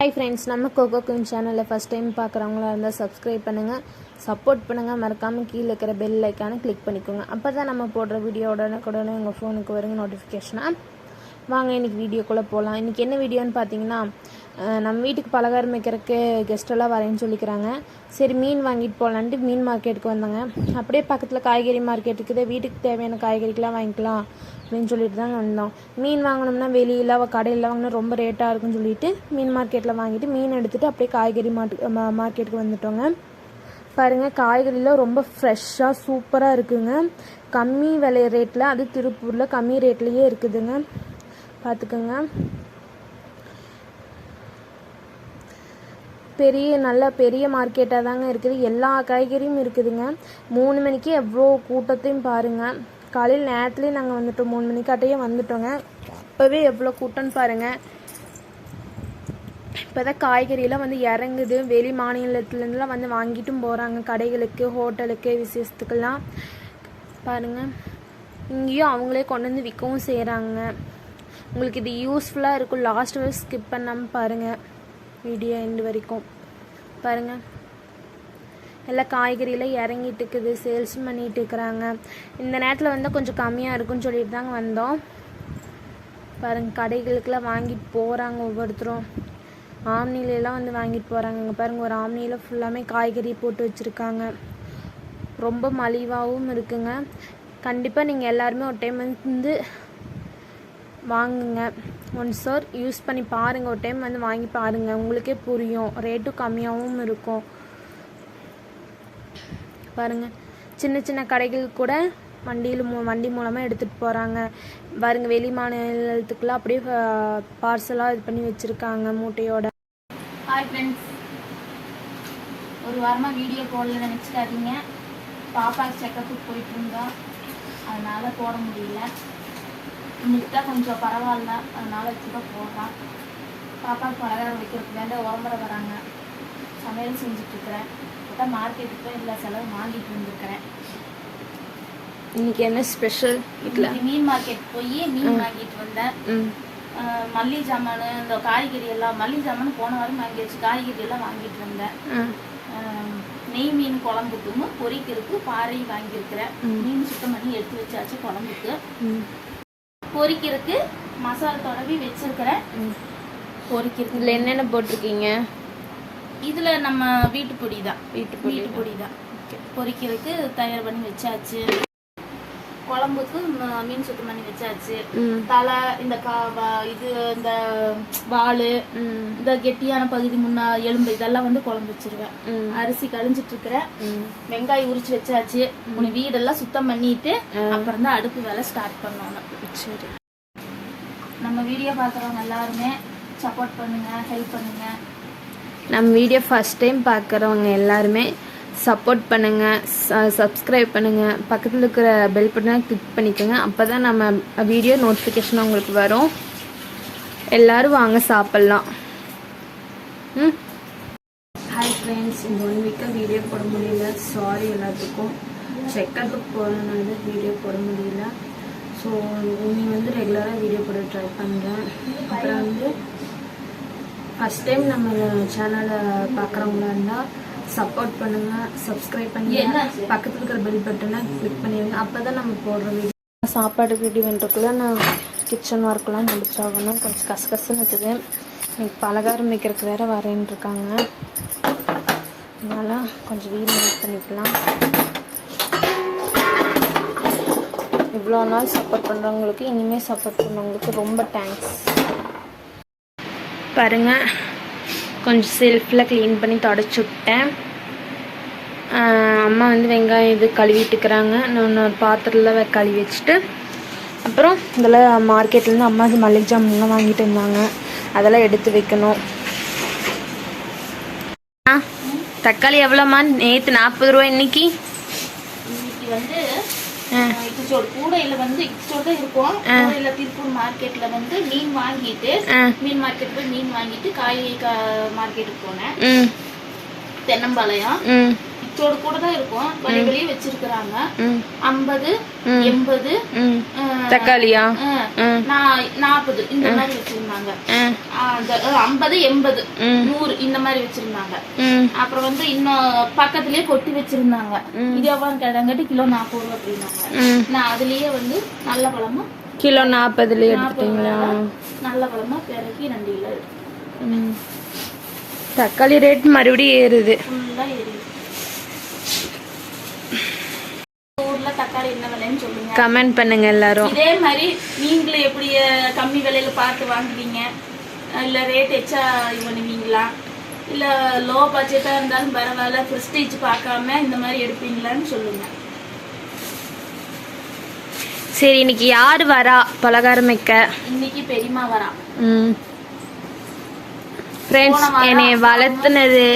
Hi friends நம்ம cocoa queen சேனலில் first time பார்க்குறவங்களா இருந்தால் சப்ஸ்கிரைப் பண்ணுங்கள் சப்போர்ட் பண்ணுங்கள் மறக்காமல் கீழே இருக்கிற பெல் ஐக்கானை கிளிக் பண்ணிக்கோங்க. அப்போ தான் நம்ம போடுற வீடியோ உடனுக்குடனே உங்கள் ஃபோனுக்கு வருங்க நோட்டிஃபிகேஷனாக வாங்க இன்றைக்கி வீடியோக்குள்ளே போகலாம் இன்றைக்கி என்ன வீடியோன்னு பார்த்தீங்கன்னா நம்ம வீட்டுக்கு பலகாரம் வைக்கிறதுக்கு கெஸ்ட்டெல்லாம் வரேன்னு சொல்லிக்கிறாங்க. சரி மீன் வாங்கிட்டு போகலான்ட்டு மீன் மார்க்கெட்டுக்கு வந்தாங்க. அப்படியே பக்கத்தில் காய்கறி மார்க்கெட் இருக்குது. வீட்டுக்கு தேவையான காய்கறிக்கெலாம் வாங்கிக்கலாம் அப்படின்னு சொல்லிட்டு தான் வந்தோம். மீன் வாங்கினோம்னா வெளியில் கடையில் வாங்கினா ரொம்ப ரேட்டாக இருக்குன்னு சொல்லிட்டு மீன் மார்க்கெட்டில் வாங்கிட்டு மீன் எடுத்துகிட்டு அப்படியே காய்கறி மார்க்கு மார்க்கெட்டுக்கு வந்துட்டோங்க. பாருங்கள் காய்கறிலாம் ரொம்ப ஃப்ரெஷ்ஷாக சூப்பராக இருக்குங்க. கம்மி விலை ரேட்டில் அது திருப்பூரில் கம்மி ரேட்லேயே இருக்குதுங்க. பார்த்துக்கோங்க பெரிய நல்ல பெரிய மார்க்கெட்டாக தாங்க இருக்குது. எல்லா காய்கறியும் இருக்குதுங்க. மூணு மணிக்கு எவ்வளோ கூட்டத்தையும் பாருங்கள் காலையில் நேரத்துலேயே நாங்கள் வந்துட்டோம். மூணு மணிக்காட்டையே வந்துட்டோங்க. அப்போவே எவ்வளோ கூட்டம்னு பாருங்கள் இப்போ தான் காய்கறியெல்லாம் வந்து இறங்குது. வெளி மாநிலத்துலேருந்துலாம் வந்து வாங்கிட்டும் போகிறாங்க கடைகளுக்கு ஹோட்டலுக்கு விசேஷத்துக்கெல்லாம். பாருங்கள் இங்கேயும் அவங்களே கொண்டு வந்து விற்கவும் செய்கிறாங்க உங்களுக்கு இது யூஸ்ஃபுல்லாக இருக்கும். லாஸ்ட் வரை ஸ்கிப் பண்ணாமல் பாருங்கள் வீடியோ எண்டு வரைக்கும். பாருங்கள் எல்லாம் காய்கறியில் இறங்கிட்டு இருக்குது சேல்ஸும் பண்ணிகிட்டு இருக்கிறாங்க. இந்த நேரத்தில் வந்து கொஞ்சம் கம்மியாக இருக்குன்னு சொல்லிட்டு தாங்க வந்தோம். பாருங்கள் கடைகளுக்கெல்லாம் வாங்கிட்டு போகிறாங்க ஒவ்வொருத்தரும். ஆம்னிலெலாம் வந்து வாங்கிட்டு போகிறாங்க இங்கே ஒரு ஆம்னியில் ஃபுல்லாமே காய்கறி போட்டு வச்சுருக்காங்க. ரொம்ப மலிவாகவும் இருக்குங்க. கண்டிப்பாக நீங்கள் எல்லாருமே ஒரு டைம் வந்து வாங்குங்க. ஒன் சார் யூஸ் பண்ணி பாருங்கள் ஒரு டைம் வந்து வாங்கி பாருங்கள் உங்களுக்கே புரியும். ரேட்டும் கம்மியாகவும் இருக்கும். பாருங்கள் சின்ன சின்ன கடைகள் கூட வண்டியில் மூ வண்டி மூலமாக எடுத்துகிட்டு போகிறாங்க பாருங்க வெளி மாநிலத்துக்குலாம் அப்படியே பார்சலாக இது பண்ணி வச்சுருக்காங்க மூட்டையோட. ஹாய் ஃப்ரெண்ட்ஸ் ஒரு வாரமாக வீடியோ போடல நினச்சிக்காதீங்க. பாப்பா செக்கப்புக்கு போயிட்டு இருந்தோம் அதனால் போட முடியல. இன்னைக்கு தான் கொஞ்சம் பரவாயில்ல அதனால் இப்போ தான் போடுறோம் பாப்பாவுக்கு பலகாரம் வைக்கிறதுக்கு வேண்ட உரம்புற வராங்க. சமையல் செஞ்சுட்ருக்கிறேன் இப்போ மார்க்கெட்டுக்கு போய் எல்லா செலவு வாங்கிட்டு வந்திருக்கிறேன். இன்னைக்கு என்ன ஸ்பெஷல் வீட்டில் மீன் மார்க்கெட் போய் மீன் வாங்கிட்டு வந்தேன். ம். அஹ் மல்லிகை ஜாமான் இந்த காய்கறி எல்லாம் மல்லிகை ஜாமான் போன வாரம் வாங்கியாச்சு. காய்கறி எல்லாம் வாங்கிட்டு வந்தேன். நெய் மீன் குழம்புக்கும் பொரிக்கிறதுக்கு பாறை வாங்கியிருக்கிறேன். மீன் சுத்தம் பண்ணி எடுத்து வச்சாச்சு குழம்புக்கு. பொரிக்கிறதுக்கு மசாலா தடவி வச்சிருக்கிறேன். ம். பொரிக்கிறதுக்கு இதில் என்னென்ன போட்டிருக்கீங்க? இதுல நம்ம வீட்டு பொடி தான் வீட்டு வீட்டு பொடி தான் பொரிக்கிறதுக்கு தயார் பண்ணி வச்சாச்சு. குழம்புக்கு மீன் சுத்தம் பண்ணி வச்சாச்சு. தலை இந்த கா வா- இது இந்த வாலு இந்த கெட்டியான பகுதி முன்னா எலும்பு இதெல்லாம் வந்து குழம்பு வச்சிருவேன். அரிசி கழிஞ்சிட்டு இருக்கிறேன் வெங்காயம் உரிச்சு வச்சாச்சு. உன வீடெல்லாம் சுத்தம் பண்ணிட்டு அப்புறம் தான் அடுப்பு வேலை ஸ்டார்ட் பண்ணணும். சரி. நம்ம வீடியோ பார்க்குறவங்க எல்லாருமே சப்போர்ட் பண்ணுங்க ஹெல்ப் பண்ணுங்க. நம்ம வீடியோ ஃபஸ்ட் டைம் பார்க்குறவங்க எல்லாருமே சப்போர்ட் பண்ணுங்கள் சப்ஸ்கிரைப் பண்ணுங்கள் பக்கத்தில் இருக்கிற பெல் பட்டனை கிளிக் பண்ணிக்கோங்க. அப்போ தான் நம்ம வீடியோ நோட்டிஃபிகேஷன் உங்களுக்கு வரும். எல்லோரும் வாங்க சாப்பிட்லாம். ம்? ஹாய் ஃப்ரெண்ட்ஸ் இந்த ஒன் வீக்காக வீடியோ போட முடியல. சாரி எல்லாத்துக்கும். செக்கப்புக்கு போகிறதுனால வீடியோ போட முடியல. ஸோ இனி வந்து ரெகுலராக வீடியோ போட ட்ரை பண்ணுறேன் அப்புறம் வந்து ஃபஸ்ட் டைம் நம்ம சேனலை பார்க்குறவங்களா இருந்தால் சப்போர்ட் பண்ணுங்கள் சப்ஸ்கிரைப் பண்ணுங்க? பக்கத்தில் இருக்கிற பெல் பட்டனை கிளிக் பண்ணிடுங்க. அப்போ தான் நம்ம போடுற வீடியோ சாப்பாடு ரெடி பண்ணுறதுக்குள்ள நான் கிச்சன் ஒர்க்கெலாம் முடிச்சாகணும். கொஞ்சம் கசகசன்னு இருக்குது. இன்னைக்கு பலகாரம் வைக்கிறதுக்கு வேறு வரேன்னு இருக்காங்க. அதனால் கொஞ்சம் வீடு மேக் பண்ணிக்கலாம். இவ்வளோ நாள் சப்போர்ட் பண்ணுறவங்களுக்கு இனிமேல் சப்போர்ட் பண்ணுறவங்களுக்கு ரொம்ப தேங்க்ஸ் பாருங்க கொஞ்சம் செல்ஃபில் க்ளீன் பண்ணி தொடச்சி விட்டேன். அம்மா வந்து வெங்காயம் இது கழுவிட்டுக்கிறாங்க நான் ஒரு பாத்திரத்தில் கழுவி வச்சுட்டு அப்புறம் இதில் மார்க்கெட்லேருந்து அம்மா இது மல்லிகை ஜாமுன்லாம் வாங்கிட்டு வந்தாங்க அதெல்லாம் எடுத்து வைக்கணும். ஆ தக்காளி எவ்வளோம்மா? நேற்று நாற்பது ரூபா இன்னைக்கு வந்து இக்கிச்சோடு கூடையில வந்து தான் இருக்கும். கூடையில திருப்பூர் மார்க்கெட்ல வந்து மீன் வாங்கிட்டு மீன் மார்க்கெட் போய் மீன் வாங்கிட்டு காய் மார்க்கெட்டுக்கு போனேன். தென்னம்பாளையம். இச்சோடு கூட தான் இருக்கும். வெளிய வச்சிருக்கிறாங்க. ஐம்பது. எண்பது தக்காளியா? நாற்பது இந்த மாதிரி வச்சிருந்தாங்க. ஐம்பது எண்பது. நூறு இந்த மாதிரி வச்சிருந்தாங்க. அப்புறம் வந்து இன்னும் பக்கத்துலயே கொட்டி வச்சிருந்தாங்க. இது எவ்வளவு கேட்டாங்கட்டு கிலோ நாற்பது ரூபா அப்படின்னாங்க. நான் அதுலயே வந்து நல்ல பழமா கிலோ நாற்பதுல நாற்பது எடுத்துட்டீங்களா? நல்ல பழமா பிறக்கி ரெண்டு கிலோ தக்காளி ரேட் மறுபடியும் ஏறுது. ஃபுல்லா எரியுது ஊர்ல தக்காளி என்ன விலைன்னு சொல்லுங்க. கமெண்ட் பண்ணுங்க எல்லாரும். இதே மாதிரி நீங்களும் எப்படி கம்மி விலையில பார்த்து வாங்குவீங்க? இல்ல ரேட் எச்சா இது பண்ணுவீங்களா? இல்ல லோ பட்ஜெட்டா இருந்தாலும் பரவாயில்ல ப்ரெஸ்டீஜ் பார்க்காம இந்த மாதிரி எடுப்பீங்களான்னு சொல்லுங்க. சரி இன்னைக்கு யார் வரா? பலகாரம் வைக்க? இன்னைக்கு பெரியம்மா வரா. ம். ஃப்ரெண்ட்ஸ் என்னை வளர்த்துனது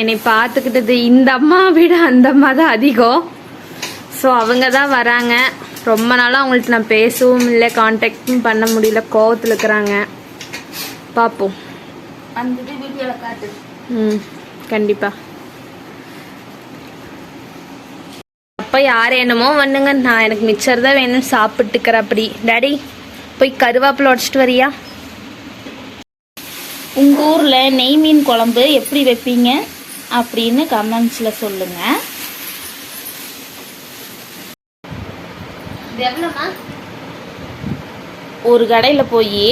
என்னை பார்த்துக்கிட்டது இந்த அம்மா விட அந்த அம்மா தான் அதிகம். ஸோ அவங்க தான் வராங்க. ரொம்ப நாளாக அவங்கள்ட்ட நான் பேசவும் இல்லை காண்டாக்டும் பண்ண முடியல கோவத்தில் இருக்கிறாங்க. பார்ப்போம் ம் கண்டிப்பா. அப்போ யார் என்னமோ வந்துங்க நான் எனக்கு மிச்சர் தான் வேணும்னு சாப்பிட்டுக்கிறேன் அப்படி டாடி போய் கருவேப்பிலை உடச்சிட்டு வரியா? உங்க ஊர்ல நெய் மீன் குழம்பு எப்படி வைப்பீங்க? அப்படின்னு கமெண்ட்ஸ்ல சொல்லுங்க. ஒரு கடையில் போய்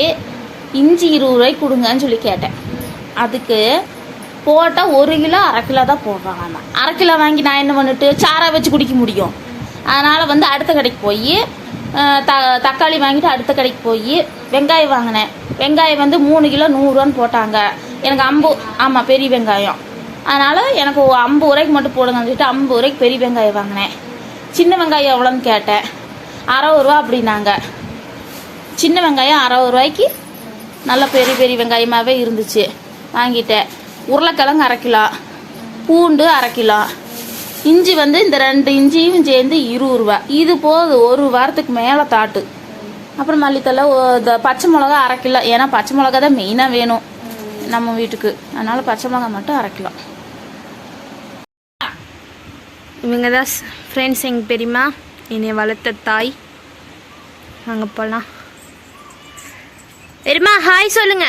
இஞ்சி இருபது ரூபாய்க்கு கொடுங்கன்னு சொல்லி கேட்டேன். அதுக்கு போட்டால் ஒரு கிலோ அரை கிலோ தான் போடுறாங்க அரை கிலோ வாங்கி நான் என்ன பண்ணிட்டு சாரா வச்சு குடிக்க முடியும். அதனால் வந்து அடுத்த கடைக்கு போய் த தக்காளி வாங்கிட்டு அடுத்த கடைக்கு போய் வெங்காயம் வாங்கினேன். வெங்காயம் வந்து மூணு கிலோ நூறுரூவான்னு போட்டாங்க. எனக்கு அம்பு ஆமாம் பெரிய வெங்காயம். அதனால் எனக்கு ஒரு ஐம்பது ரூபாய்க்கு மட்டும் போடுங்கன்னு சொல்லிட்டு ஐம்பது ரூபாய்க்கு பெரிய வெங்காயம் வாங்கினேன். சின்ன வெங்காயம் எவ்வளோன்னு கேட்டேன். அறுபது ரூபா அப்படின்னாங்க. சின்ன வெங்காயம் அறுபது ரூபாய்க்கு நல்ல பெரிய பெரிய வெங்காயமாகவே இருந்துச்சு. வாங்கிட்டேன். உருளைக்கிழங்கு அரை கிலோ பூண்டு அரை கிலோ இஞ்சி வந்து இந்த ரெண்டு இஞ்சியும் சேர்ந்து இருபது ரூபா. இது போது ஒரு வாரத்துக்கு மேலே தாட்டு. அப்புறம் மல்லித்தலை பச்சை மிளகா அரை கிலோ. ஏன்னா பச்சை மிளகா தான் மெயினாக வேணும் நம்ம வீட்டுக்கு. அதனால் பச்சை மிளகா மட்டும் அரை கிலோ. இவங்க தான் ஃப்ரெண்ட்ஸ் எங்கள் பெரியம்மா. என்னை வளர்த்த தாய். நாங்கள் போகலாம் பெருமா ஹாய் சொல்லுங்க.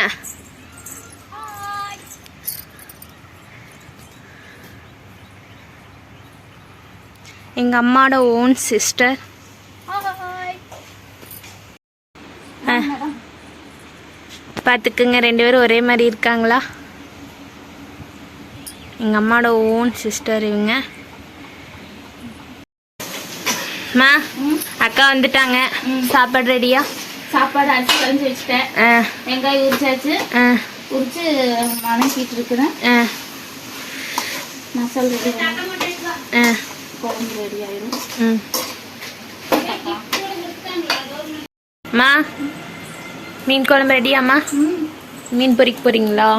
எங்கள் அம்மாவோட ஓன் சிஸ்டர் பார்த்துக்குங்க ரெண்டு பேரும் ஒரே மாதிரி இருக்காங்களா? எங்கள் அம்மாவோட ஓன் சிஸ்டர் இவங்க. அம்மா அக்கா வந்துட்டாங்க. சாப்பாடு ரெடியா? சாப்பாடு அரிசி கழிஞ்சு வச்சுட்டேன். ஆ. வெங்காயம் உரிச்சாச்சு. ஆ. உரிச்சு வணக்கிட்டு இருக்கிறேன். ஆ. மசாலா ரெடி ஆ. குழம்பு ரெடி ஆயிரும். ம். அம்மா மீன் குழம்பு ரெடியாம்மா மீன் பொரிக்க போறீங்களா?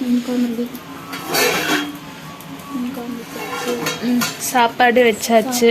மீன் குழம்பு சாப்பாடு வச்சாச்சு.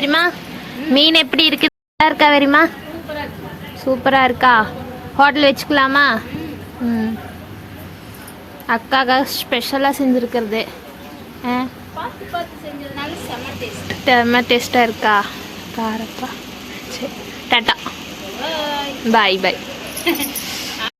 பெரியம்மா மீன் எப்படி இருக்கு? நல்லா இருக்கா பெரியம்மா சூப்பராக இருக்கா? ஹோட்டல் வச்சுக்கலாமா? ம். அக்காக்காக ஸ்பெஷலாக செஞ்சுருக்கிறது. ஆ? செம்ம டேஸ்ட் செம்ம டேஸ்ட்டாக இருக்கா? காரப்பா சரி டாட்டா. பாய் பாய்.